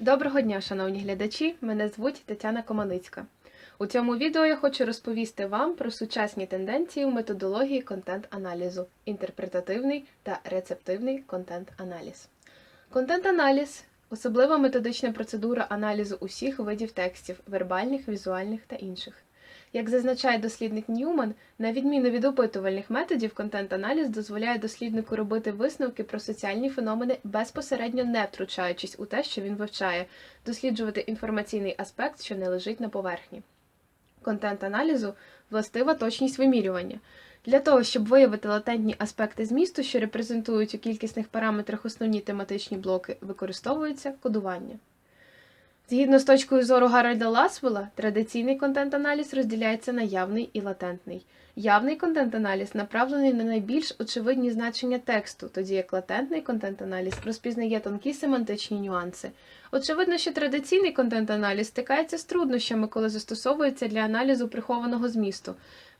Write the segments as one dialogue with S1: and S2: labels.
S1: Доброго дня, шановні глядачі! Мене звуть Тетяна Команицька. У цьому відео я хочу розповісти вам про сучасні тенденції у методології контент-аналізу, інтерпретативний та рецептивний контент-аналіз. Контент-аналіз особлива методична процедура аналізу усіх видів текстів вербальних, візуальних та інших. Як зазначає дослідник Ньюман, на відміну від опитувальних методів, контент-аналіз дозволяє досліднику робити висновки про соціальні феномени, безпосередньо не втручаючись у те, що він вивчає, досліджувати інформаційний аспект, що не лежить на поверхні. Контент-аналізу властива точність вимірювання. Для того, щоб виявити латентні аспекти змісту, що репрезентують у кількісних параметрах основні тематичні блоки, використовується кодування. Згідно з точкою зору Гарольда Ласвелла, традиційний контент-аналіз розділяється на явний і латентний. Явний контент-аналіз направлений на найбільш очевидні значення тексту, тоді як латентний контент-аналіз розпізнає тонкі семантичні нюанси. Очевидно, що традиційний контент-аналіз стикається з труднощами, коли застосовується для аналізу прихованого змісту.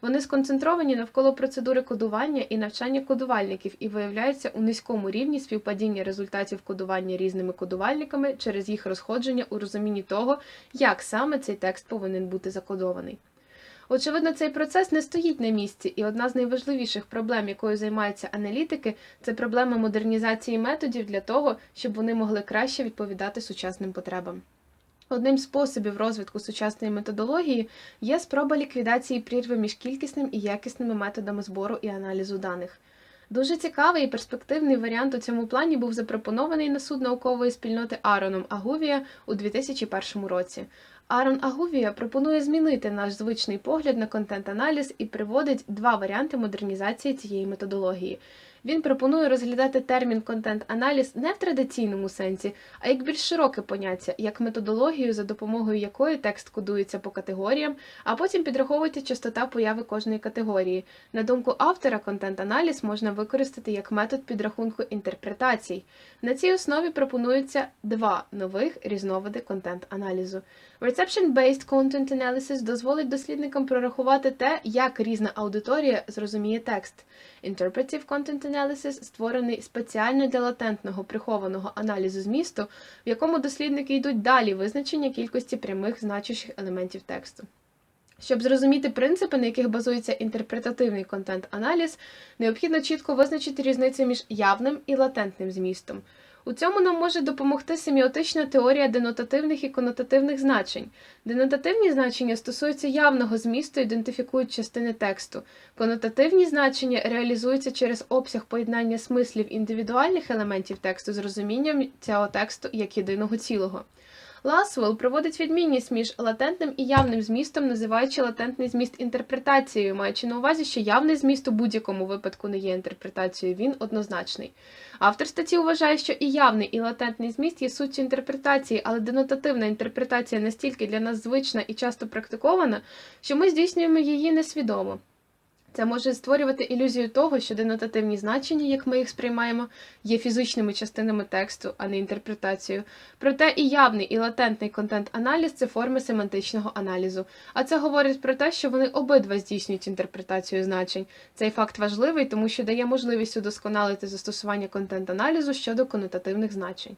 S1: Вони сконцентровані навколо процедури кодування і навчання кодувальників і виявляються у низькому рівні співпадіння результатів кодування різними кодувальниками через їх розходження у розумінні того, як саме цей текст повинен бути закодований. Очевидно, цей процес не стоїть на місці, і одна з найважливіших проблем, якою займаються аналітики, це проблема модернізації методів для того, щоб вони могли краще відповідати сучасним потребам. Одним з способів розвитку сучасної методології є спроба ліквідації прірви між кількісним і якісними методами збору і аналізу даних. Дуже цікавий і перспективний варіант у цьому плані був запропонований на суд наукової спільноти Ароном Агувія у 2001 році. Арон Агувія пропонує змінити наш звичний погляд на контент-аналіз і приводить два варіанти модернізації цієї методології. Він пропонує розглядати термін контент-аналіз не в традиційному сенсі, а як більш широке поняття, як методологію, за допомогою якої текст кодується по категоріям, а потім підраховується частота появи кожної категорії. На думку автора, контент-аналіз можна використати як метод підрахунку інтерпретацій. На цій основі пропонуються два нових різновиди контент-аналізу. Reception-based content analysis дозволить дослідникам прорахувати те, як різна аудиторія зрозуміє текст. Interpretive Content Analysis створений спеціально для латентного прихованого аналізу змісту, в якому дослідники йдуть далі визначення кількості прямих значущих елементів тексту. Щоб зрозуміти принципи, на яких базується інтерпретативний контент-аналіз, необхідно чітко визначити різницю між явним і латентним змістом. У цьому нам може допомогти семіотична теорія денотативних і конотативних значень. Денотативні значення стосуються явного змісту, ідентифікують частини тексту. Конотативні значення реалізуються через обсяг поєднання смислів індивідуальних елементів тексту з розумінням цього тексту як єдиного цілого. Ласвелл проводить відмінність між латентним і явним змістом, називаючи латентний зміст інтерпретацією, маючи на увазі, що явний зміст у будь-якому випадку не є інтерпретацією, він однозначний. Автор статті вважає, що і явний, і латентний зміст є суттю інтерпретації, але денотативна інтерпретація настільки для нас звична і часто практикована, що ми здійснюємо її несвідомо. Це може створювати ілюзію того, що денотативні значення, як ми їх сприймаємо, є фізичними частинами тексту, а не інтерпретацією. Проте і явний, і латентний контент-аналіз це форми семантичного аналізу. А це говорить про те, що вони обидва здійснюють інтерпретацію значень. Цей факт важливий, тому що дає можливість удосконалити застосування контент-аналізу щодо конотативних значень.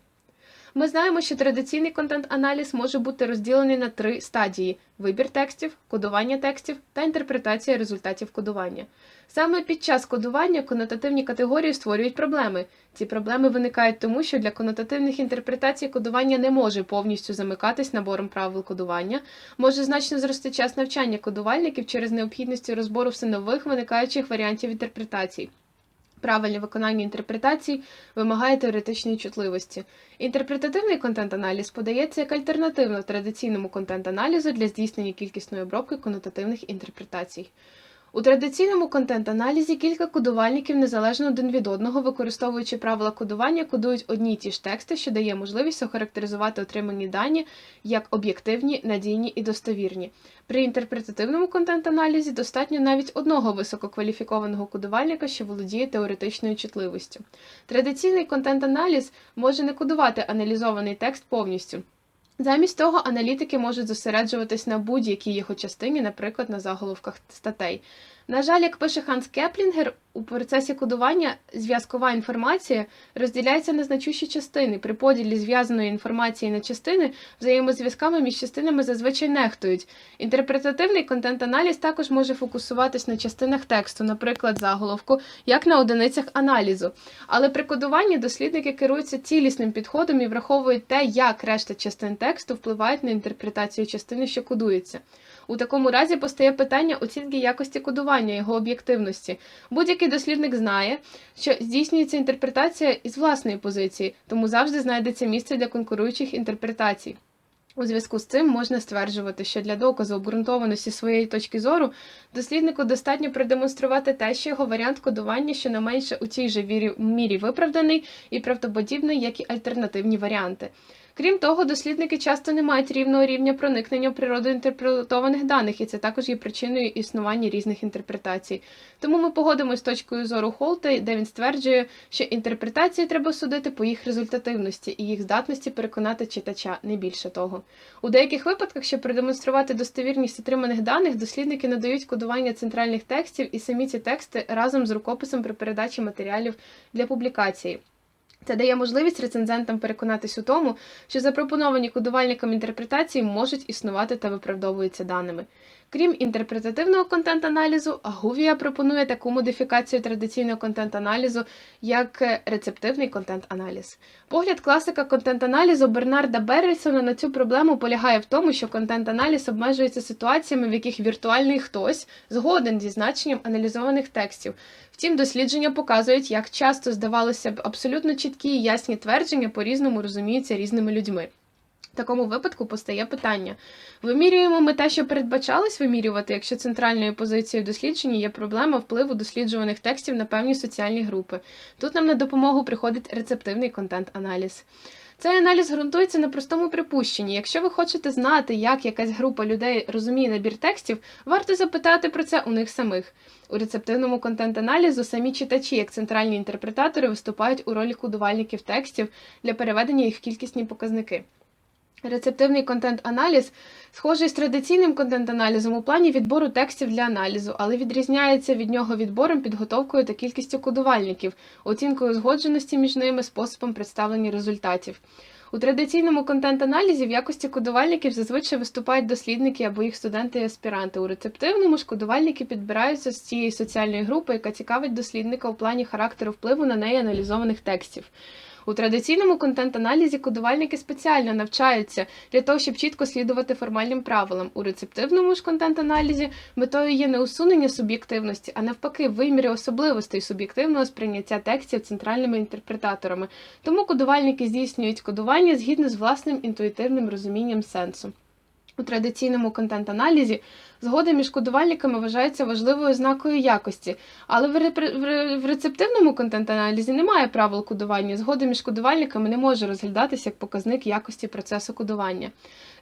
S1: Ми знаємо, що традиційний контент-аналіз може бути розділений на три стадії: вибір текстів, кодування текстів та інтерпретація результатів кодування. Саме під час кодування конотативні категорії створюють проблеми. Ці проблеми виникають тому, що для конотативних інтерпретацій кодування не може повністю замикатись набором правил кодування, може значно зрости час навчання кодувальників через необхідність розбору все нових виникаючих варіантів інтерпретацій. Правильне виконання інтерпретацій вимагає теоретичної чутливості. Інтерпретативний контент-аналіз подається як альтернативно традиційному контент-аналізу для здійснення кількісної обробки конотативних інтерпретацій. У традиційному контент-аналізі кілька кодувальників незалежно один від одного, використовуючи правила кодування, кодують одні й ті ж тексти, що дає можливість охарактеризувати отримані дані як об'єктивні, надійні і достовірні. При інтерпретативному контент-аналізі достатньо навіть одного висококваліфікованого кодувальника, що володіє теоретичною чутливістю. Традиційний контент-аналіз може не кодувати аналізований текст повністю. Замість того, аналітики можуть зосереджуватись на будь-якій його частині, наприклад, на заголовках статей. На жаль, як пише Ханс Кеплінгер, у процесі кодування зв'язкова інформація розділяється на значущі частини. При поділі зв'язаної інформації на частини взаємозв'язками між частинами зазвичай нехтують. Інтерпретативний контент-аналіз також може фокусуватись на частинах тексту, наприклад, заголовку, як на одиницях аналізу. Але при кодуванні дослідники керуються цілісним підходом і враховують те, як решта частин тексту впливають на інтерпретацію частини, що кодується. У такому разі постає питання оцінки якості кодування, його об'єктивності. Будь-який дослідник знає, що здійснюється інтерпретація із власної позиції, тому завжди знайдеться місце для конкуруючих інтерпретацій. У зв'язку з цим можна стверджувати, що для доказу обґрунтованості своєї точки зору досліднику достатньо продемонструвати те, що його варіант кодування щонайменше у цій же мірі виправданий і правдоподібний, як і альтернативні варіанти. Крім того, дослідники часто не мають рівного рівня проникнення в природу інтерпретованих даних, і це також є причиною існування різних інтерпретацій. Тому ми погодимося з точкою зору Холта, де він стверджує, що інтерпретації треба судити по їх результативності і їх здатності переконати читача, не більше того. У деяких випадках, щоб продемонструвати достовірність отриманих даних, дослідники надають кодування центральних текстів і самі ці тексти разом з рукописом при передачі матеріалів для публікації. Це дає можливість рецензентам переконатись у тому, що запропоновані кодувальникам інтерпретації можуть існувати та виправдовуються даними. Крім інтерпретативного контент-аналізу, Агувія пропонує таку модифікацію традиційного контент-аналізу, як е, рецептивний контент-аналіз. Погляд класика контент-аналізу Бернарда Беррельсона на цю проблему полягає в тому, що контент-аналіз обмежується ситуаціями, в яких віртуальний хтось згоден зі значенням аналізованих текстів. Втім, дослідження показують, як часто здавалося б абсолютно чіткі і ясні твердження по-різному розуміються різними людьми. В такому випадку постає питання: вимірюємо ми те, що передбачалось вимірювати, якщо центральною позицією дослідження є проблема впливу досліджуваних текстів на певні соціальні групи. Тут нам на допомогу приходить рецептивний контент-аналіз. Цей аналіз ґрунтується на простому припущенні. Якщо ви хочете знати, як якась група людей розуміє набір текстів, варто запитати про це у них самих. У рецептивному контент-аналізу самі читачі, як центральні інтерпретатори, виступають у ролі кодувальників текстів для переведення їх в кількісні показники. Рецептивний контент-аналіз схожий з традиційним контент-аналізом у плані відбору текстів для аналізу, але відрізняється від нього відбором, підготовкою та кількістю кодувальників, оцінкою узгодженості між ними, способом представлення результатів. У традиційному контент-аналізі в якості кодувальників зазвичай виступають дослідники або їх студенти і аспіранти. У рецептивному ж кодувальники підбираються з цієї соціальної групи, яка цікавить дослідника у плані характеру впливу на неї аналізованих текстів. У традиційному контент-аналізі кодувальники спеціально навчаються для того, щоб чітко слідувати формальним правилам. У рецептивному ж контент-аналізі метою є не усунення суб'єктивності, а навпаки, виміри особливостей суб'єктивного сприйняття текстів центральними інтерпретаторами. Тому кодувальники здійснюють кодування згідно з власним інтуїтивним розумінням сенсу. У традиційному контент-аналізі згода між кодувальниками вважається важливою ознакою якості, але в, рецептивному контент-аналізі немає правил кодування. Згода між кодувальниками не може розглядатися як показник якості процесу кодування.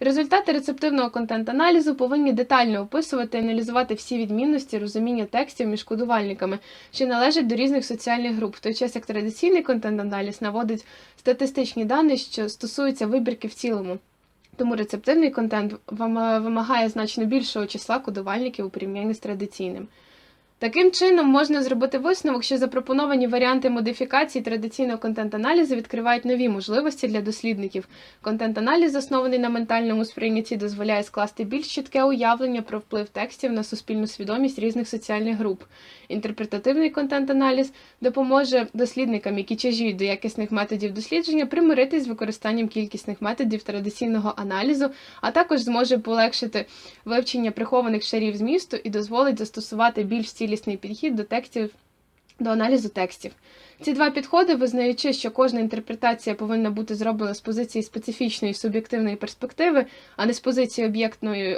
S1: Результати рецептивного контент-аналізу повинні детально описувати і аналізувати всі відмінності розуміння текстів між кодувальниками, що належать до різних соціальних груп, в той час як традиційний контент-аналіз наводить статистичні дані, що стосуються вибірки в цілому. Тому рецептивний контент вима- вимагає значно більшого числа кодувальників у порівнянні з традиційним. Таким чином, можна зробити висновок, що запропоновані варіанти модифікації традиційного контент-аналізу відкривають нові можливості для дослідників. Контент-аналіз, заснований на ментальному сприйнятті, дозволяє скласти більш чітке уявлення про вплив текстів на суспільну свідомість різних соціальних груп. Інтерпретативний контент-аналіз допоможе дослідникам, які тяжіють до якісних методів дослідження, примиритись з використанням кількісних методів традиційного аналізу, а також зможе полегшити вивчення прихованих шарів змісту і дозволить застосувати більш цілісний підхід до текстів. До аналізу текстів. Ці два підходи, визнаючи, що кожна інтерпретація повинна бути зроблена з позиції специфічної суб'єктивної перспективи, а не з позиції об'єктної